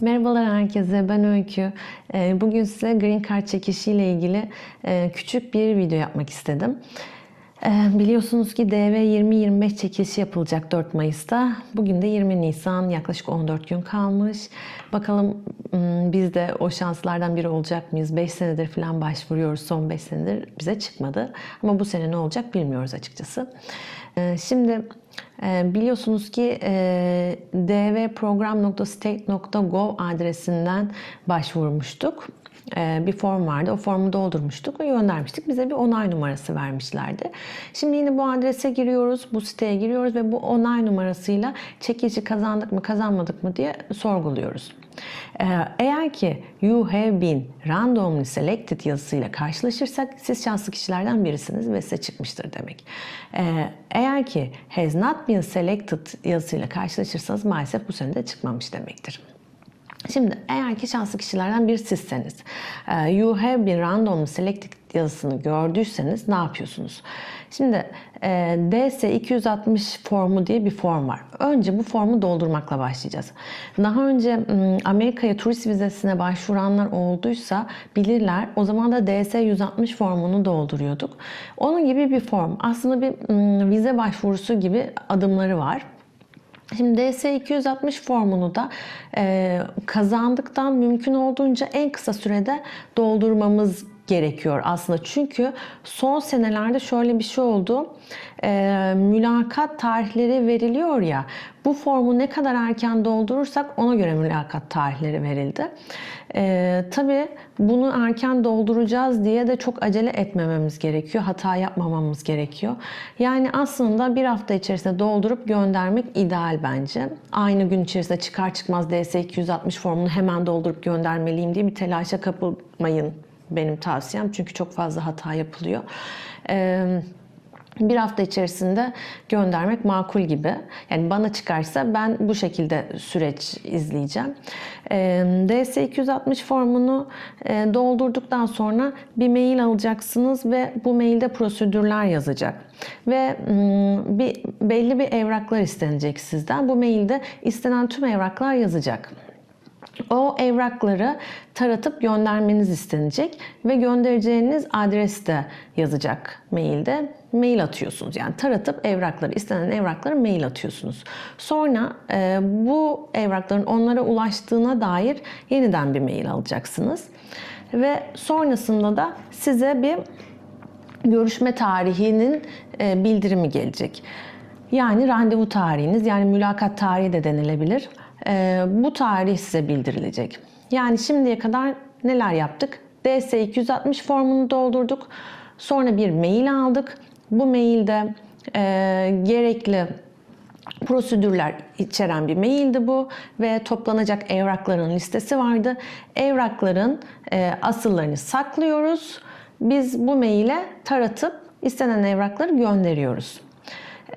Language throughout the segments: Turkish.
Merhabalar herkese, ben Öykü. Ee, Bugün size Green Card çekişiyle ilgili e, küçük bir video yapmak istedim. Ee, Biliyorsunuz ki DV 2025 çekilişi yapılacak 4 Mayıs'ta. Bugün de 20 Nisan, yaklaşık 14 gün kalmış. Bakalım hmm, biz de o şanslardan biri olacak mıyız? 5 senedir falan başvuruyoruz, son 5 senedir bize çıkmadı. Ama bu sene ne olacak bilmiyoruz açıkçası. Ee, Şimdi biliyorsunuz ki e, dvprogram.state.gov adresinden başvurmuştuk. E, Bir form vardı. O formu doldurmuştuk ve göndermiştik. Bize bir onay numarası vermişlerdi. Şimdi yine bu adrese giriyoruz, bu siteye giriyoruz ve bu onay numarasıyla çekilişi kazandık mı, kazanmadık mı diye sorguluyoruz. Ee, Eğer ki you have been randomly selected yazısıyla karşılaşırsak siz şanslı kişilerden birisiniz ve size çıkmıştır demek. Ee, Eğer ki has not been selected yazısıyla karşılaşırsanız maalesef bu sene de çıkmamış demektir. Şimdi eğer ki şanslı kişilerden biri sizseniz, e, you have been randomly selected yazısını gördüyseniz ne yapıyorsunuz? Şimdi e, DS260 formu diye bir form var. Önce bu formu doldurmakla başlayacağız. Daha önce Amerika'ya turist vizesine başvuranlar olduysa bilirler. O zaman da DS160 formunu dolduruyorduk. Onun gibi bir form. Aslında bir vize başvurusu gibi adımları var. Şimdi DS260 formunu da e, kazandıktan mümkün olduğunca en kısa sürede doldurmamız gerekiyor aslında. Çünkü son senelerde şöyle bir şey oldu. E, mülakat tarihleri veriliyor ya. Bu formu ne kadar erken doldurursak ona göre mülakat tarihleri verildi. E, tabii bunu erken dolduracağız diye de çok acele etmememiz gerekiyor. Hata yapmamamız gerekiyor. Yani aslında bir hafta içerisinde doldurup göndermek ideal bence. Aynı gün içerisinde çıkar çıkmaz DS260 formunu hemen doldurup göndermeliyim diye bir telaşa kapılmayın benim tavsiyem. Çünkü çok fazla hata yapılıyor. Ee, bir hafta içerisinde göndermek makul gibi. Yani bana çıkarsa ben bu şekilde süreç izleyeceğim. Ee, DS260 formunu doldurduktan sonra bir mail alacaksınız ve bu mailde prosedürler yazacak. Ve bir belli bir evraklar istenecek sizden. Bu mailde istenen tüm evraklar yazacak. O evrakları taratıp göndermeniz istenecek ve göndereceğiniz adres de yazacak mailde. Mail atıyorsunuz yani taratıp evrakları, istenen evrakları mail atıyorsunuz. Sonra e, bu evrakların onlara ulaştığına dair yeniden bir mail alacaksınız. Ve sonrasında da size bir görüşme tarihinin e, bildirimi gelecek. Yani randevu tarihiniz yani mülakat tarihi de denilebilir. E, bu tarih size bildirilecek. Yani şimdiye kadar neler yaptık? DS260 formunu doldurduk. Sonra bir mail aldık. Bu mailde e, gerekli prosedürler içeren bir maildi bu ve toplanacak evrakların listesi vardı. Evrakların e, asıllarını saklıyoruz. Biz bu maile taratıp istenen evrakları gönderiyoruz.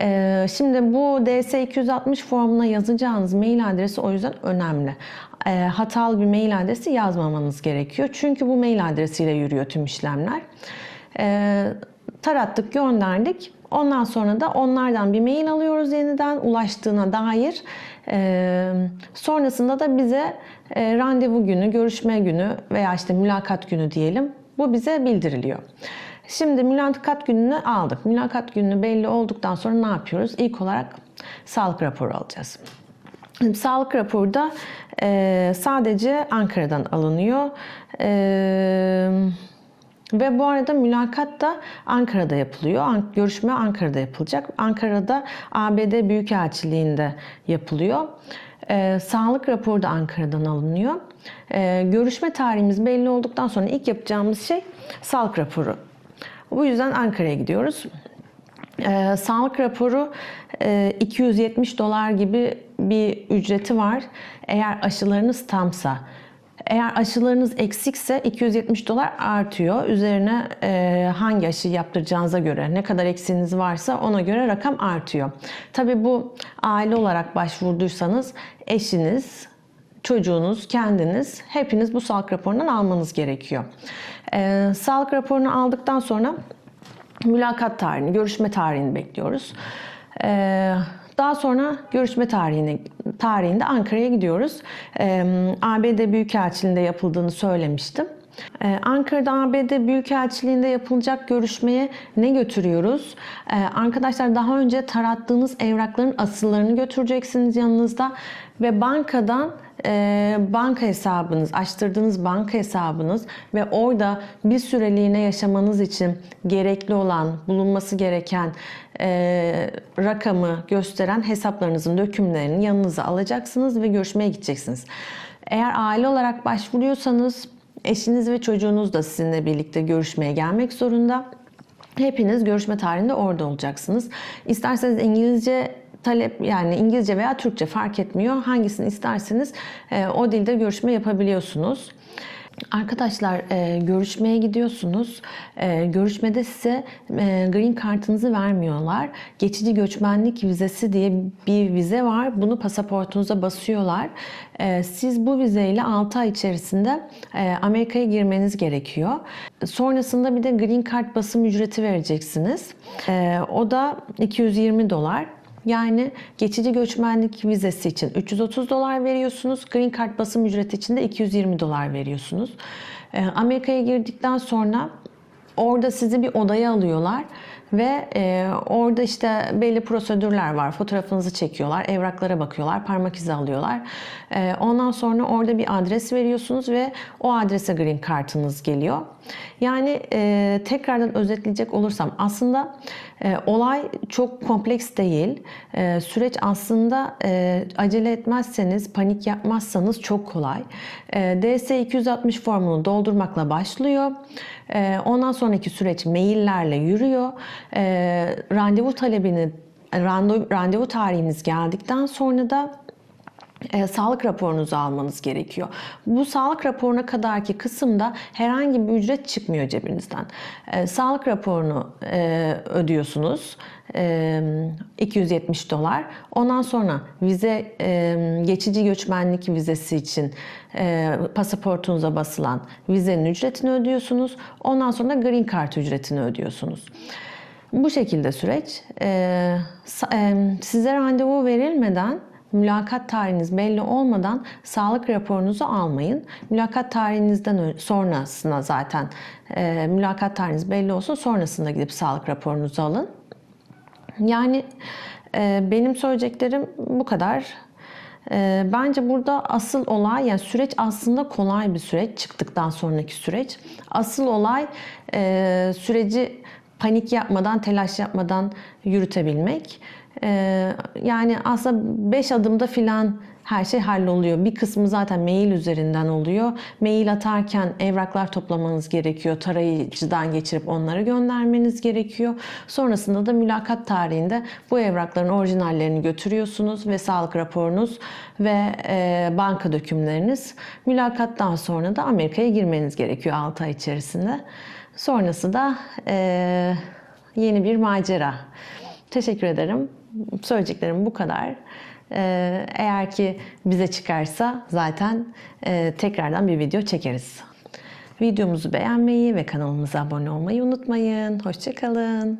Ee, Şimdi bu DS260 formuna yazacağınız mail adresi o yüzden önemli. Ee, Hatalı bir mail adresi yazmamanız gerekiyor. Çünkü bu mail adresiyle yürüyor tüm işlemler. Ee, Tarattık, gönderdik. Ondan sonra da onlardan bir mail alıyoruz yeniden ulaştığına dair. Sonrasında da bize e, randevu günü, görüşme günü veya işte mülakat günü diyelim. Bu bize bildiriliyor. Şimdi mülakat gününü aldık. Mülakat günü belli olduktan sonra ne yapıyoruz? İlk olarak sağlık raporu alacağız. Sağlık raporu da e, sadece Ankara'dan alınıyor. E, ve bu arada mülakat da Ankara'da yapılıyor. Görüşme Ankara'da yapılacak. Ankara'da ABD Büyükelçiliğinde yapılıyor. Ee, sağlık raporu da Ankara'dan alınıyor. Ee, görüşme tarihimiz belli olduktan sonra ilk yapacağımız şey sağlık raporu. Bu yüzden Ankara'ya gidiyoruz. Ee, sağlık raporu e, 270 dolar gibi bir ücreti var. Eğer aşılarınız tamsa. Eğer aşılarınız eksikse 270 dolar artıyor. Üzerine e, hangi aşı yaptıracağınıza göre, ne kadar eksiğiniz varsa ona göre rakam artıyor. Tabii bu aile olarak başvurduysanız eşiniz, çocuğunuz, kendiniz hepiniz bu sağlık raporundan almanız gerekiyor. E, sağlık raporunu aldıktan sonra mülakat tarihini, görüşme tarihini bekliyoruz. Ee, Daha sonra görüşme tarihine tarihinde Ankara'ya gidiyoruz. Ee, ABD Büyükelçiliğinde yapıldığını söylemiştim. Ee, Ankara'da ABD Büyükelçiliğinde yapılacak görüşmeye ne götürüyoruz? Ee, arkadaşlar daha önce tarattığınız evrakların asıllarını götüreceksiniz yanınızda ve bankadan e, banka hesabınız, açtırdığınız banka hesabınız ve orada bir süreliğine yaşamanız için gerekli olan, bulunması gereken e, rakamı gösteren hesaplarınızın dökümlerini yanınıza alacaksınız ve görüşmeye gideceksiniz. Eğer aile olarak başvuruyorsanız eşiniz ve çocuğunuz da sizinle birlikte görüşmeye gelmek zorunda. Hepiniz görüşme tarihinde orada olacaksınız. İsterseniz İngilizce talep yani İngilizce veya Türkçe fark etmiyor. Hangisini isterseniz e, o dilde görüşme yapabiliyorsunuz. Arkadaşlar e, görüşmeye gidiyorsunuz. E, görüşmede size e, green kartınızı vermiyorlar. Geçici göçmenlik vizesi diye bir vize var. Bunu pasaportunuza basıyorlar. E, siz bu vizeyle 6 ay içerisinde e, Amerika'ya girmeniz gerekiyor. Sonrasında bir de green card basım ücreti vereceksiniz. E, o da 220 dolar. Yani geçici göçmenlik vizesi için 330 dolar veriyorsunuz. Green Card basım ücreti için de 220 dolar veriyorsunuz. Ee, Amerika'ya girdikten sonra orada sizi bir odaya alıyorlar ve e, orada işte belli prosedürler var. Fotoğrafınızı çekiyorlar, evraklara bakıyorlar, parmak izi alıyorlar. E, ondan sonra orada bir adres veriyorsunuz ve o adrese green kartınız geliyor. Yani e, tekrardan özetleyecek olursam aslında e, olay çok kompleks değil. E, süreç aslında e, acele etmezseniz, panik yapmazsanız çok kolay. E, DS-260 formunu doldurmakla başlıyor. E, ondan sonraki süreç maillerle yürüyor. E, randevu talebini, randevu tarihiniz geldikten sonra da e, sağlık raporunuzu almanız gerekiyor. Bu sağlık raporuna kadarki kısımda herhangi bir ücret çıkmıyor cebinizden. E, sağlık raporunu e, ödüyorsunuz. E, 270 dolar. Ondan sonra vize e, geçici göçmenlik vizesi için e, pasaportunuza basılan vizenin ücretini ödüyorsunuz. Ondan sonra green card ücretini ödüyorsunuz. Bu şekilde süreç. E, e, size randevu verilmeden mülakat tarihiniz belli olmadan sağlık raporunuzu almayın. Mülakat tarihinizden sonrasına zaten e, mülakat tarihiniz belli olsun sonrasında gidip sağlık raporunuzu alın. Yani e, benim söyleyeceklerim bu kadar. E, bence burada asıl olay yani süreç aslında kolay bir süreç çıktıktan sonraki süreç. Asıl olay e, süreci panik yapmadan, telaş yapmadan yürütebilmek. E, yani aslında 5 adımda filan her şey halloluyor. Bir kısmı zaten mail üzerinden oluyor. Mail atarken evraklar toplamanız gerekiyor. Tarayıcıdan geçirip onları göndermeniz gerekiyor. Sonrasında da mülakat tarihinde bu evrakların orijinallerini götürüyorsunuz ve sağlık raporunuz ve e, banka dökümleriniz. Mülakattan sonra da Amerika'ya girmeniz gerekiyor 6 ay içerisinde. Sonrası da e, yeni bir macera. Teşekkür ederim. Söyleyeceklerim bu kadar. Ee, eğer ki bize çıkarsa zaten e, tekrardan bir video çekeriz. Videomuzu beğenmeyi ve kanalımıza abone olmayı unutmayın. Hoşçakalın.